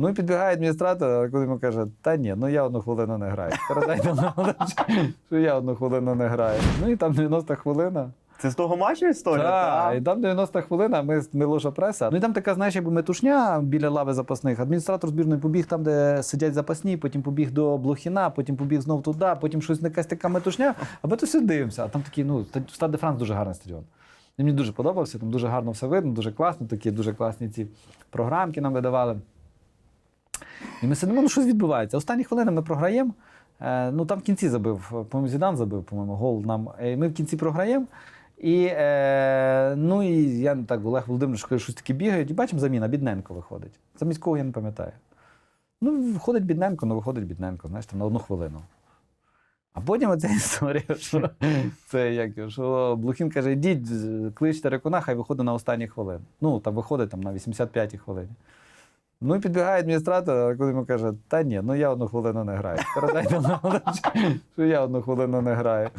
Ну підбігає адміністратор, а коли йому каже, та ні, ну я одну хвилину не граю. Передайте нам, що я одну хвилину не граю. Ну і там 90 хвилина. Це з того матчу історія? Так, і там 90 хвилина, ми, ми ложа преса. Ну і там така, знаєш, якби метушня біля лави запасних. Адміністратор збірної побіг там, де сидять запасні, потім побіг до Блохіна, потім побіг знов туди, потім щось якась така метушня. А ми то все дивимося. А там такий, ну, Стад де Франс дуже гарний стадіон. Він мені дуже подобався, там дуже гарно все видно, дуже класно, такі дуже класні ці програмки нам видавали. І ми сидимо, ну щось відбувається. Останні хвилини ми програємо. Е, ну там в кінці забив, по-моєму, Зідан забив, по-моєму, гол нам. Е, Ми в кінці програємо. І, е, ну, і я так, Олег Володимирович каже, щось таке бігають, і бачимо, заміна, Бідненко виходить. Замість кого я не пам'ятаю. Ну, виходить Бідненко, ну виходить Бідненко, знаєш, там на одну хвилину. А потім оця історія, що це як що Блохін каже: йдіть, кличте рекуна, хай виходить на останні хвилини. Ну, там виходить там, на 85-й хвилині. Ну підбігає адміністратор, коли йому каже, та ні, ну я одну хвилину не граю. Передайте що я одну хвилину не граю.